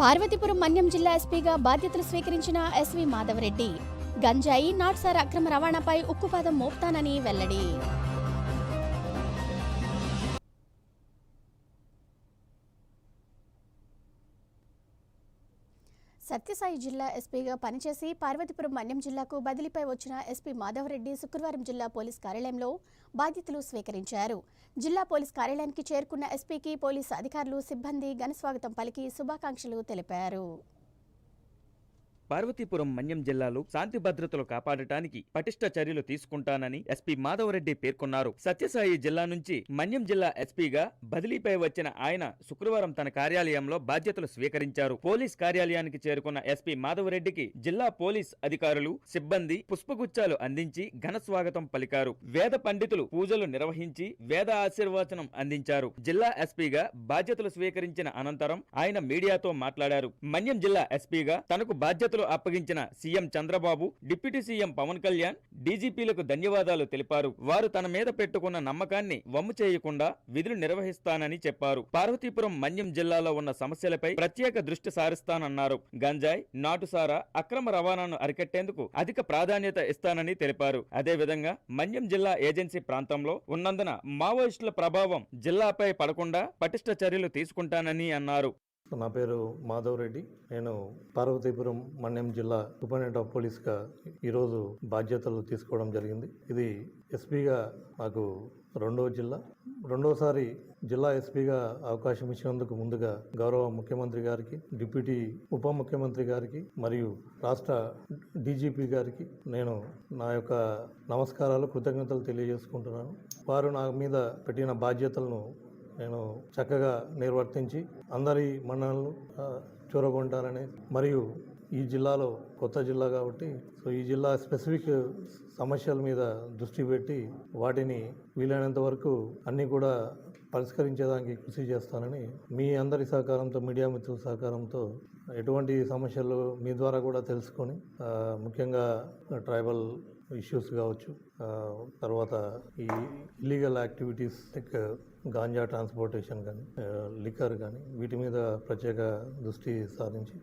పార్వతీపురం మన్యం జిల్లా ఎస్పీగా బాధ్యతలు స్వీకరించిన ఎస్వి మాధవరెడ్డి. గంజాయి నాట్సార్ అక్రమ రవాణాపై ఉక్కుపాదం మోపుతానని వెల్లడి. సత్యసాయి జిల్లా ఎస్పీగా పనిచేసి పార్వతీపురం మన్యం జిల్లాకు బదిలీపై వచ్చిన ఎస్పీ మాధవరెడ్డి శుక్రవారం జిల్లా పోలీస్ కార్యాలయంలో బాధ్యతలు స్వీకరించారు. జిల్లా పోలీస్ కార్యాలయానికి చేరుకున్న ఎస్పీకి పోలీసు అధికారులు సిబ్బంది ఘనస్వాగతం పలికి శుభాకాంక్షలు తెలిపారు. పార్వతీపురం మన్యం జిల్లాలో శాంతి భద్రతలు కాపాడటానికి పటిష్ట చర్యలు తీసుకుంటానని ఎస్పీ మాధవరెడ్డి పేర్కొన్నారు. సత్యసాయి జిల్లా నుంచి మన్యం జిల్లా ఎస్పీగా బదిలీపై వచ్చిన ఆయన శుక్రవారం తన కార్యాలయంలో బాధ్యతలు స్వీకరించారు. పోలీస్ కార్యాలయానికి చేరుకున్న ఎస్పీ మాధవరెడ్డికి జిల్లా పోలీస్ అధికారులు సిబ్బంది పుష్పగుచ్చాలు అందించి ఘన స్వాగతం పలికారు. వేద పండితులు పూజలు నిర్వహించి వేద ఆశీర్వచనం అందించారు. జిల్లా ఎస్పీగా బాధ్యతలు స్వీకరించిన అనంతరం ఆయన మీడియాతో మాట్లాడారు. మన్యం జిల్లా ఎస్పీగా తనకు బాధ్యతలు అప్పగించిన CM Chandrababu deputy CM Pawan Kalyan డీజీపీలకు ధన్యవాదాలు తెలిపారు. వారు తన మీద పెట్టుకున్న నమ్మకాన్ని వమ్ము చేయకుండా విధులు నిర్వహిస్తానని చెప్పారు. పార్వతీపురం మన్యం జిల్లాలో ఉన్న సమస్యలపై ప్రత్యేక దృష్టి సారిస్తానన్నారు. గంజాయి నాటుసారా అక్రమ రవాణాను అరికట్టేందుకు అధిక ప్రాధాన్యత ఇస్తానని తెలిపారు. అదేవిధంగా మన్యం జిల్లా ఏజెన్సీ ప్రాంతంలో ఉన్నందున మావోయిస్టుల ప్రభావం జిల్లాపై పడకుండా పటిష్ట చర్యలు తీసుకుంటానని అన్నారు. నా పేరు మాధవ్ రెడ్డి. నేను పార్వతీపురం మన్యం జిల్లా సూపరింటెండెంట్ ఆఫ్ పోలీస్గా ఈరోజు బాధ్యతలు తీసుకోవడం జరిగింది. ఇది ఎస్పీగా నాకు రెండవ జిల్లా. రెండోసారి జిల్లా ఎస్పీగా అవకాశం ఇచ్చినందుకు ముందుగా గౌరవ ముఖ్యమంత్రి గారికి డిప్యూటీ ఉప ముఖ్యమంత్రి గారికి మరియు రాష్ట్ర డీజీపీ గారికి నేను నా యొక్క నమస్కారాలు కృతజ్ఞతలు తెలియజేసుకుంటున్నాను. వారు నా మీద పెట్టిన బాధ్యతలను నేను చక్కగా నిర్వర్తించి అందరి మన్ననలు చూరగొంటారని మరియు ఈ జిల్లాలో కొత్త జిల్లా కాబట్టి సో ఈ జిల్లా స్పెసిఫిక్ సమస్యల మీద దృష్టి పెట్టి వాటిని వీలైనంత వరకు అన్నీ కూడా పరిష్కరించేదానికి కృషి చేస్తానని మీ అందరి సహకారంతో మీడియా మిత్రుల సహకారంతో ఎటువంటి సమస్యలు మీ ద్వారా కూడా తెలుసుకొని ముఖ్యంగా ట్రైబల్ ఇష్యూస్ కావచ్చు తర్వాత ఈ illegal activities like ganja transportation కానీ లిక్కర్ కానీ వీటి మీద ప్రత్యేక దృష్టి సారించి